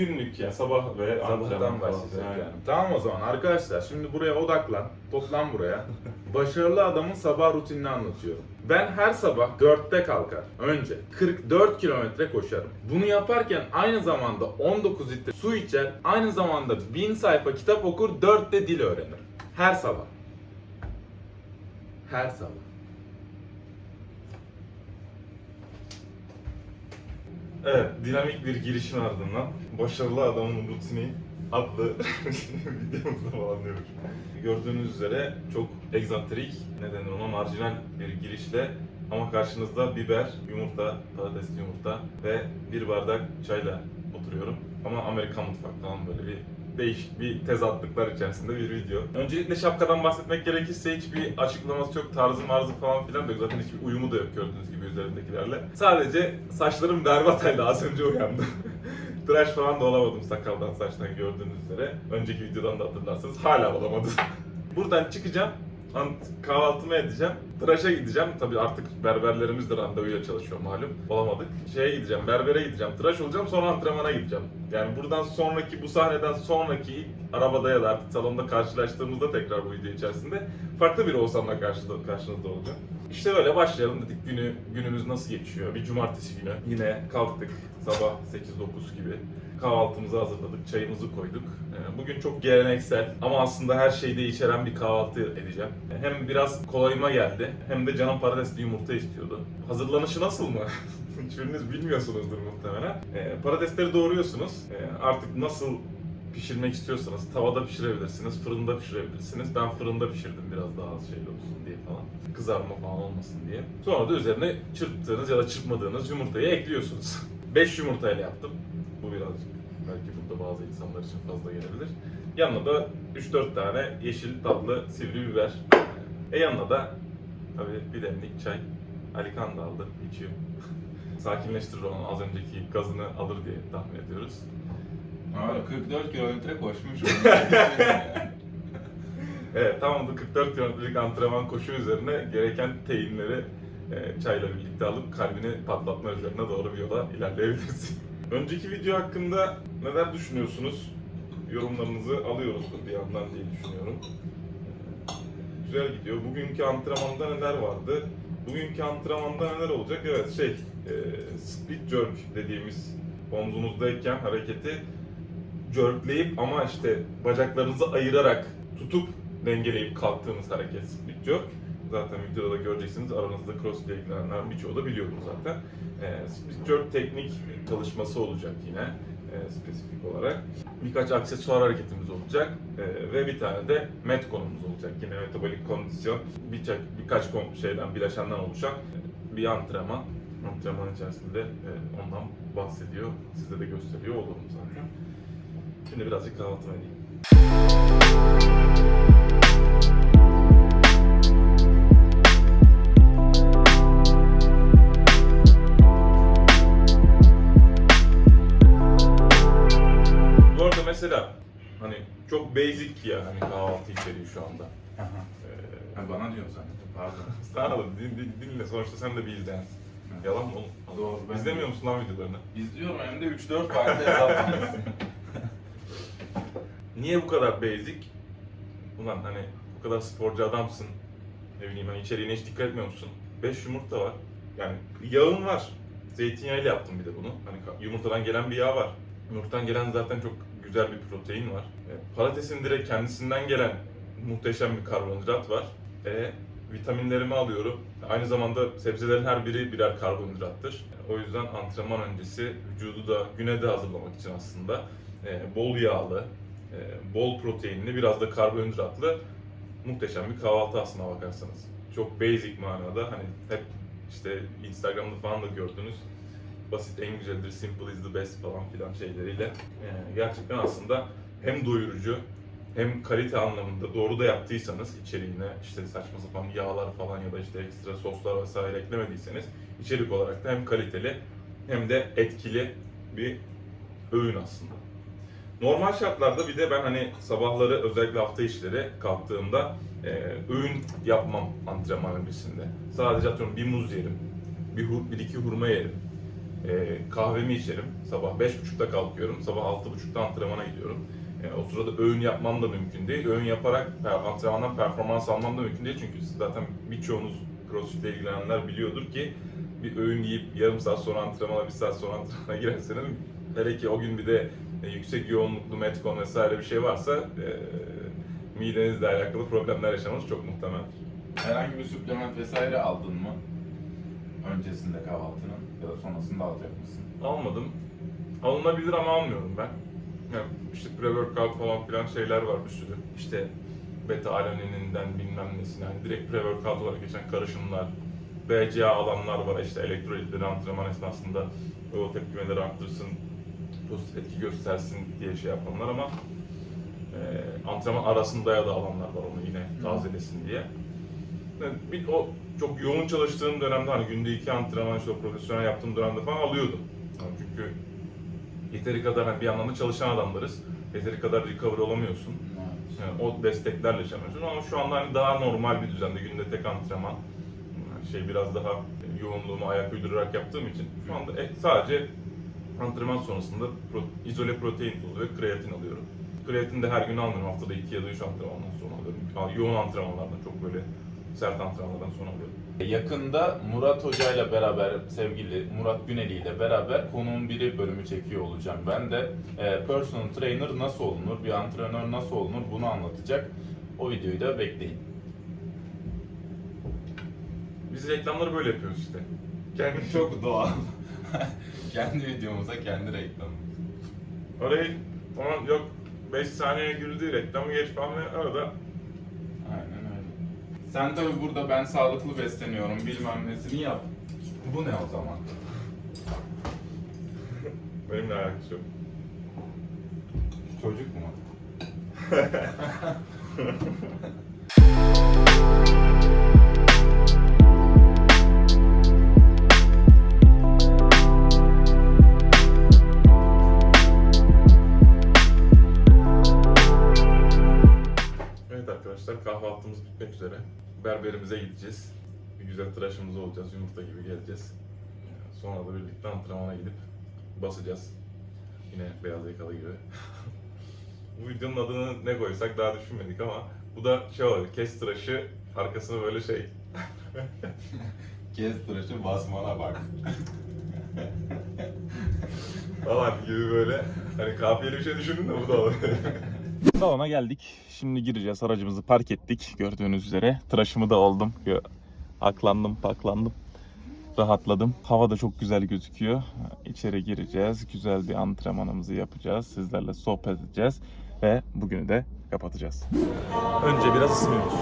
Günlük ya sabah ve antrenman Sabahtan falan. başlayacak Aynen. yani. Tamam o zaman arkadaşlar şimdi buraya odaklan. Toplan buraya. Başarılı adamın sabah rutinini anlatıyorum. Ben her sabah 4'te kalkar. Önce 44 kilometre koşarım. Bunu yaparken aynı zamanda 19 litre su içer. Aynı zamanda 1000 sayfa kitap okur. 4 de dil öğrenir. Her sabah. Her sabah. Evet, dinamik bir girişin ardından Başarılı Adamın Rutini adlı videomuzda bağlanıyoruz. Gördüğünüz üzere çok egzantrik, ne denir ona marjinal bir girişle ama karşınızda biber, yumurta, patatesli yumurta ve bir bardak çayla oturuyorum. Ama Amerikan mutfak falan böyle bir değişik bir tezatlıklar içerisinde bir video. Öncelikle şapkadan bahsetmek gerekirse hiçbir açıklaması yok, tarzı marzı falan filan da yok. Zaten hiçbir uyumu da yok gördüğünüz gibi üzerindekilerle. Sadece saçlarım halde az önce uyandım. Tıraş falan da olamadım sakaldan saçtan gördüğünüz üzere. Önceki videodan da hatırlarsanız hala olamadım. Buradan çıkacağım. Ant- Kahvaltımı edeceğim. Tıraşa gideceğim. Tabii artık berberlerimiz de randevuyla çalışıyor malum. Olamadık. Şeye gideceğim, berbere gideceğim. Tıraş olacağım sonra antrenmana gideceğim. Yani buradan sonraki, bu sahneden sonraki arabada ya da artık salonda karşılaştığımızda tekrar bu video içerisinde farklı bir Oğuzhan'la karşınızda olacağım. İşte böyle başlayalım dedik günü, günümüz nasıl geçiyor? Bir cumartesi günü yine kalktık sabah 8-9 gibi. Kahvaltımızı hazırladık, çayımızı koyduk. Ee, Bugün çok geleneksel ama aslında her şeyi de içeren bir kahvaltı edeceğim. Hem biraz kolayıma geldi hem de canım patatesli yumurta istiyordu. Hazırlanışı nasıl mı? Hiçbiriniz bilmiyorsunuzdur muhtemelen. Ee, patatesleri doğruyorsunuz. Ee, artık nasıl pişirmek istiyorsanız tavada pişirebilirsiniz, fırında pişirebilirsiniz. Ben fırında pişirdim biraz daha az şeyli olsun diye falan. Kızarma falan olmasın diye. Sonra da üzerine çırptığınız ya da çırpmadığınız yumurtayı ekliyorsunuz. 5 yumurtayla yaptım. Bu birazcık belki burada bazı insanlar için fazla gelebilir. Yanına da 3-4 tane yeşil tatlı sivri biber. E yanına da tabii bir demlik çay. Alikan da aldı, içiyor. Sakinleştirir onu az önceki gazını alır diye tahmin ediyoruz. Abi 44 kilometre koşmuş. Evet tam da 44 kilometrelik antrenman koşu üzerine gereken teyinleri e, çayla birlikte alıp kalbini patlatma üzerine doğru bir yola ilerleyebilirsin. Önceki video hakkında neler düşünüyorsunuz? Yorumlarınızı alıyoruz bir yandan diye düşünüyorum. Güzel gidiyor. Bugünkü antrenmanda neler vardı? Bugünkü antrenmanda neler olacak? Evet şey, e, split jerk dediğimiz omzumuzdayken hareketi jerkleyip ama işte bacaklarınızı ayırarak tutup dengeleyip kalktığınız hareket split jerk. Zaten videoda da göreceksiniz. Aranızda cross ile ilgilenenler birçoğu da biliyordur zaten. Ee, split jerk teknik çalışması olacak yine e, spesifik olarak. Birkaç aksesuar hareketimiz olacak e, ve bir tane de met konumuz olacak. Yine metabolik kondisyon birkaç, birkaç şeyden bileşenden oluşan bir antrenman. Antrenman içerisinde e, ondan bahsediyor. Size de gösteriyor olurum zaten. Şimdi birazcık kahvaltımı edeyim. Bu arada mesela hani çok basic ya hani kahvaltı içeriği şu anda. Aha. Ee, Ha, bana diyorsun sen. Pardon. Sana da din, din, dinle sonuçta sen de bir izleyensin. Yalan mı oğlum? Doğru, ben- İzlemiyor musun lan videolarını? İzliyorum hem de 3-4 farklı hesaptan. Niye bu kadar basic? Ulan hani bu kadar sporcu adamsın. Ne bileyim hani içeriğine hiç dikkat etmiyor musun? 5 yumurta var. Yani yağın var. Zeytinyağıyla yaptım bir de bunu. Hani yumurtadan gelen bir yağ var. Yumurtadan gelen zaten çok güzel bir protein var. E, patatesin direkt kendisinden gelen muhteşem bir karbonhidrat var. E, vitaminlerimi alıyorum. Aynı zamanda sebzelerin her biri birer karbonhidrattır. O yüzden antrenman öncesi vücudu da güne de hazırlamak için aslında e, bol yağlı, e, bol proteinli, biraz da karbonhidratlı muhteşem bir kahvaltı aslına bakarsanız. Çok basic manada hani hep işte Instagram'da falan da gördünüz. Basit en güzeldir, simple is the best falan filan şeyleriyle e, gerçekten aslında hem doyurucu hem kalite anlamında doğru da yaptıysanız içeriğine işte saçma sapan yağlar falan ya da işte ekstra soslar vesaire eklemediyseniz içerik olarak da hem kaliteli hem de etkili bir öğün aslında. Normal şartlarda bir de ben hani sabahları özellikle hafta işleri kalktığımda e, öğün yapmam antrenman öncesinde. Sadece atıyorum bir muz yerim, bir, hur, bir iki hurma yerim. e, kahvemi içerim. Sabah 5.30'da kalkıyorum. Sabah 6.30'da antrenmana gidiyorum. E, o sırada öğün yapmam da mümkün değil. Öğün yaparak antrenmandan performans almam da mümkün değil. Çünkü zaten birçoğunuz CrossFit ile ilgilenenler biliyordur ki bir öğün yiyip yarım saat sonra antrenmana, bir saat sonra antrenmana girerseniz hele ki o gün bir de e, yüksek yoğunluklu metcon vesaire bir şey varsa e, midenizle alakalı problemler yaşamanız çok muhtemel. Herhangi bir suplement vesaire aldın mı? Öncesinde kahvaltının ya da sonrasında alacak mısın? Almadım. Alınabilir ama almıyorum ben. Yani işte pre-workout falan filan şeyler var bir sürü. İşte beta alanininden bilmem nesine. Yani direkt pre-workout olarak geçen karışımlar. BCA alanlar var işte elektrolitleri antrenman esnasında o tepkimeleri arttırsın, pozitif etki göstersin diye şey yapanlar ama e, antrenman arasında ya da alanlar var onu yine tazelesin diye. Yani bir, o çok yoğun çalıştığım dönemde hani günde iki antrenman işte profesyonel yaptığım dönemde falan alıyordum. Yani çünkü yeteri kadar hani bir yandan da çalışan adamlarız. Yeteri kadar recover olamıyorsun. Yani o desteklerle yaşamıyorsun ama şu anda hani daha normal bir düzende günde tek antrenman şey biraz daha yoğunluğumu ayak uydurarak yaptığım için şu anda e, sadece antrenman sonrasında pro- izole protein tozu ve kreatin alıyorum. Kreatin de her gün almıyorum. Haftada 2 ya da 3 antrenmandan sonra alıyorum. Yoğun antrenmanlardan çok böyle sert antrenmanlardan sonra alıyorum. Yakında Murat Hoca ile beraber, sevgili Murat Güneli ile beraber konuğun biri bölümü çekiyor olacağım. Ben de e, personal trainer nasıl olunur, bir antrenör nasıl olunur bunu anlatacak. O videoyu da bekleyin. Biz reklamları böyle yapıyoruz işte. Kendi Çok doğal. kendi videomuza kendi reklamı. Orayı tamam yok 5 saniye girdi reklamı geç falan ve arada Aynen öyle. Sen tabi burada ben sağlıklı besleniyorum bilmem nesini yap. Bu ne o zaman? benimle alakası yok. Çocuk mu? kahvaltımız bitmek üzere. Berberimize gideceğiz. Bir güzel tıraşımız olacağız. Yumurta gibi geleceğiz. Sonra da birlikte antrenmana gidip basacağız. Yine beyaz yakalı gibi. bu videonun adını ne koysak daha düşünmedik ama bu da şey olabilir. Kes tıraşı arkasına böyle şey. Kes tıraşı basmana bak. falan gibi böyle. Hani kafiyeli bir şey düşündün de bu da olabilir. Salona geldik. Şimdi gireceğiz. Aracımızı park ettik. Gördüğünüz üzere. Tıraşımı da oldum. Aklandım, paklandım. Rahatladım. Hava da çok güzel gözüküyor. İçeri gireceğiz. Güzel bir antrenmanımızı yapacağız. Sizlerle sohbet edeceğiz. Ve bugünü de kapatacağız. Önce biraz ısınıyoruz.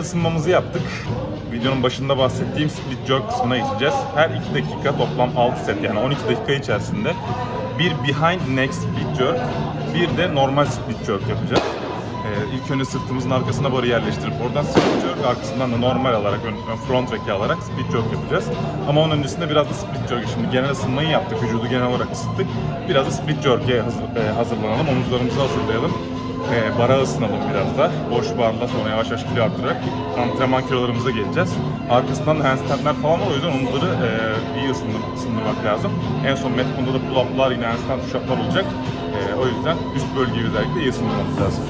Isınmamızı yaptık. Videonun başında bahsettiğim split jerk kısmına geçeceğiz. Her 2 dakika toplam 6 set yani 12 dakika içerisinde bir behind neck split jerk, bir de normal split jerk yapacağız. Ee, ilk önce sırtımızın arkasına barı yerleştirip oradan split jerk, arkasından da normal alarak, ön, front rack'i alarak split jerk yapacağız. Ama onun öncesinde biraz da split jerk. Şimdi genel ısınmayı yaptık, vücudu genel olarak ısıttık. Biraz da split jerk'e hazır, e, hazırlanalım, omuzlarımızı hazırlayalım. E, bara ısınalım biraz da. Boş barla sonra yavaş yavaş kilo arttırarak antrenman kilolarımıza geleceğiz. Arkasından da handstandler falan var o yüzden omuzları e, iyi ısındır, ısındırmak lazım. En son Metcon'da da pull-up'lar yine handstand push-up'lar olacak. E, o yüzden üst bölgeyi özellikle iyi ısındırmamız lazım.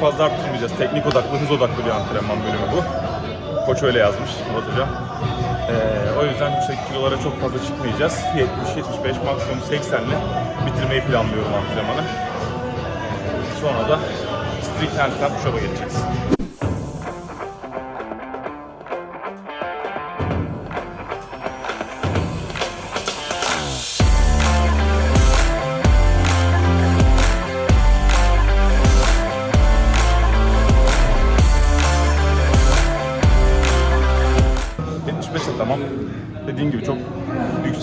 Fazla arttırmayacağız. Teknik odaklı, hız odaklı bir antrenman bölümü bu. Koç öyle yazmış Murat Hocam. Ee, o yüzden yüksek kilolara çok fazla çıkmayacağız. 70-75 maksimum 80 ile bitirmeyi planlıyorum antrenmanı. Sonra da strict handstand push-up'a geçeceğiz.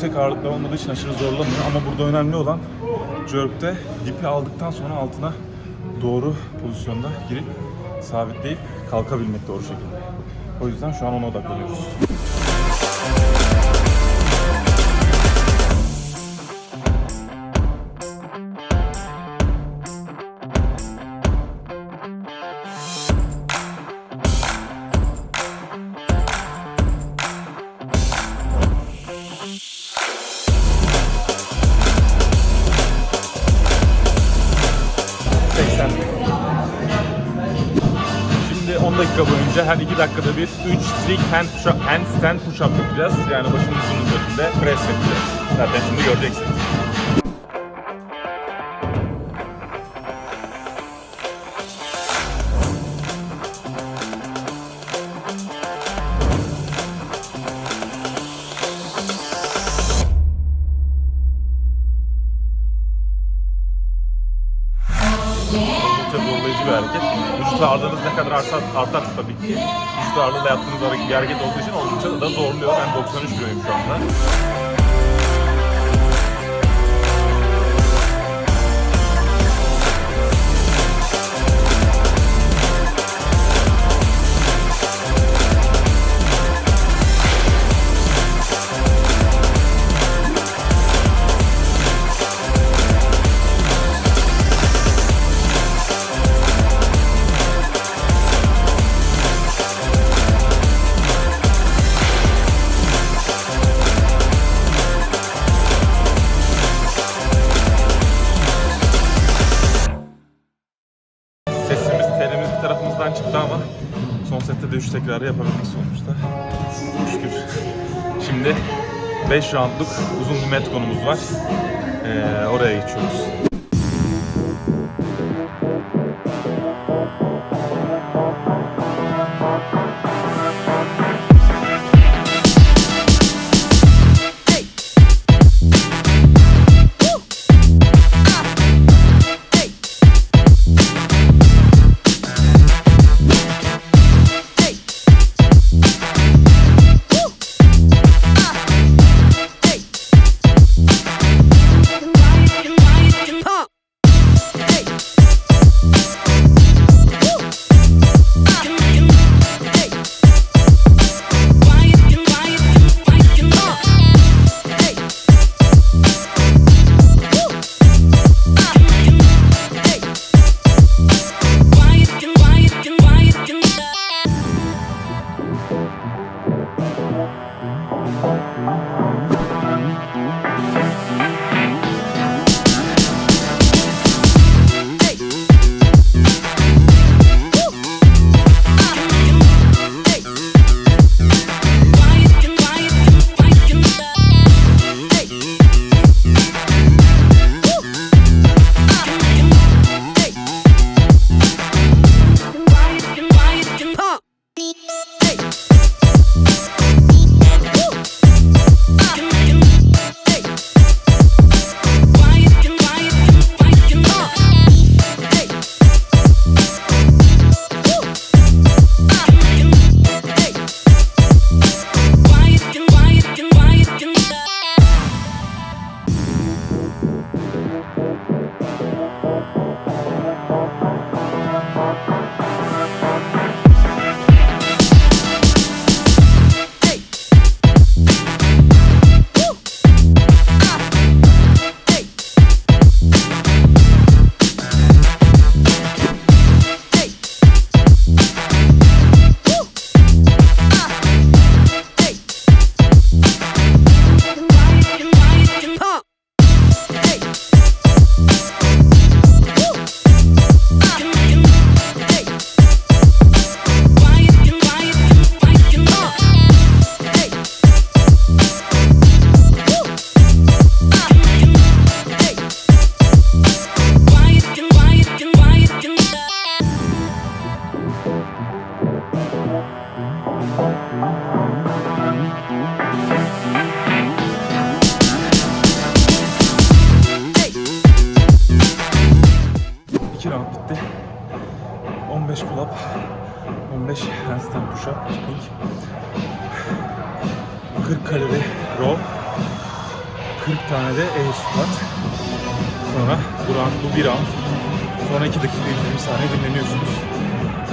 Yüksek ağırlıklar olmadığı için aşırı zorlamıyor ama burada önemli olan jerk'te dipi aldıktan sonra altına doğru pozisyonda girip sabitleyip kalkabilmek doğru şekilde. O yüzden şu an ona odaklanıyoruz. 10 dakika boyunca her 2 dakikada bir 3 strict hand push handstand push up yapacağız. Yani başımızın üzerinde press yapacağız. Zaten şimdi göreceksiniz. Ağırlığıyla yaptığınız hareket- bir hareket olduğu için oldukça da zorluyor. Ben 93 kiloyum şu anda. Tekrarı yapabildik sonuçta. Şükür. Şimdi 5 roundluk uzun bir metkonumuz var. Ee, oraya geçiyoruz.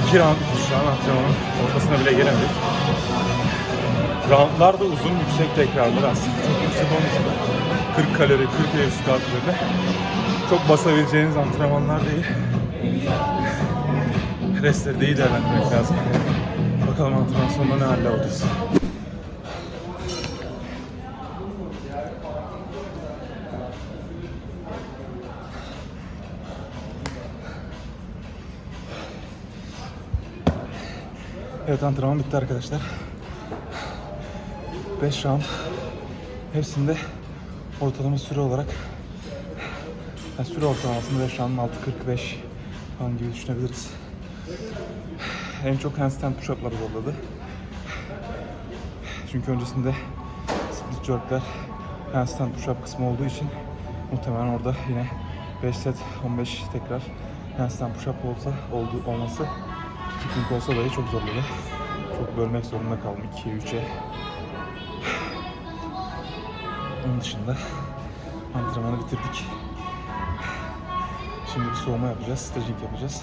2 round şu an antrenmanın ortasına bile gelemedik. Roundlar da uzun, yüksek tekrarlar aslında. Çok yüksek olmasa da 40 kalori, 40 air squat böyle çok basabileceğiniz antrenmanlar değil. Restleri de iyi değerlendirmek lazım. Bakalım antrenman sonunda ne halde olacağız. Evet antrenman bitti arkadaşlar. 5 round. Hepsinde ortalama süre olarak yani süre ortalamasını 5 round 6.45 falan gibi düşünebiliriz. En çok handstand push-up'lar zorladı. Çünkü öncesinde split jerk'ler handstand push-up kısmı olduğu için muhtemelen orada yine 5 set 15 tekrar handstand push-up olsa oldu olması kipping olsa dahi çok zorladı. Çok bölmek zorunda kaldım 2'ye 3'e. Onun dışında antrenmanı bitirdik. Şimdi bir soğuma yapacağız, stretching yapacağız.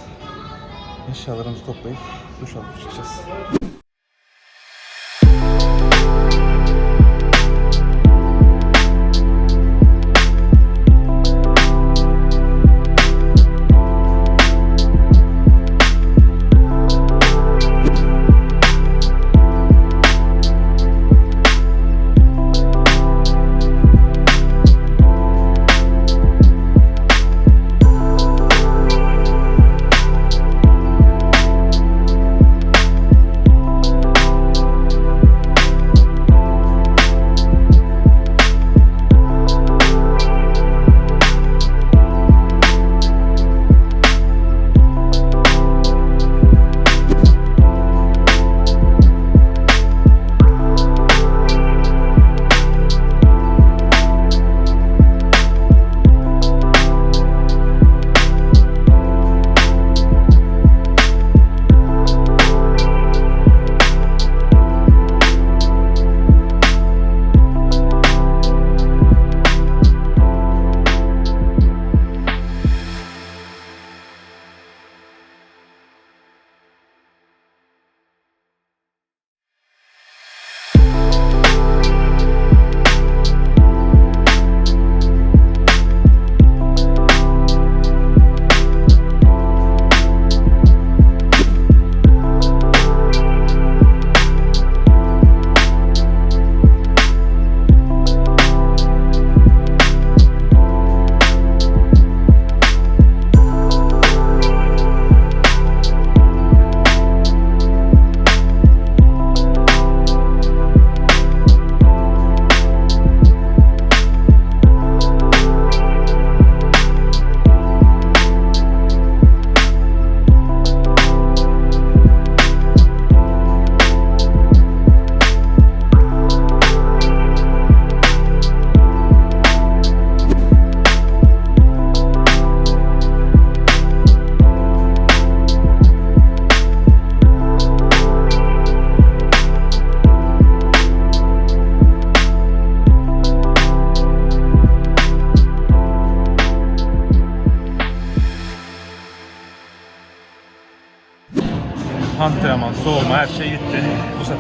Eşyalarımızı toplayıp duş alıp çıkacağız.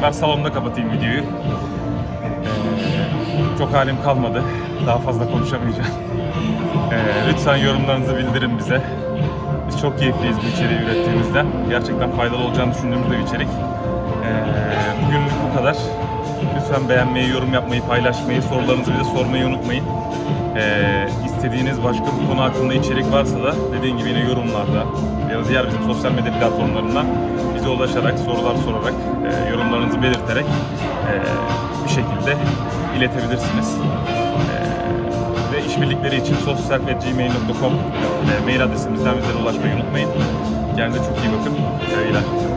Sefer salonda kapatayım videoyu. Ee, çok halim kalmadı. Daha fazla konuşamayacağım. Ee, lütfen yorumlarınızı bildirin bize. Biz çok keyifliyiz bu içeriği ürettiğimizden. Gerçekten faydalı olacağını düşündüğümüz bir içerik. Ee, bugünlük bu kadar. Lütfen beğenmeyi, yorum yapmayı, paylaşmayı, sorularınızı bize sormayı unutmayın. Ee, istediğiniz başka bir konu hakkında içerik varsa da dediğim gibi yine yorumlarda ya da diğer bizim sosyal medya platformlarından bize ulaşarak, sorular sorarak, e, yorumlarınızı belirterek e, bir şekilde iletebilirsiniz. E, ve işbirlikleri için sosyalfetgmail.com e, mail adresimizden bize ulaşmayı unutmayın. Kendinize çok iyi bakın. Sevgiler.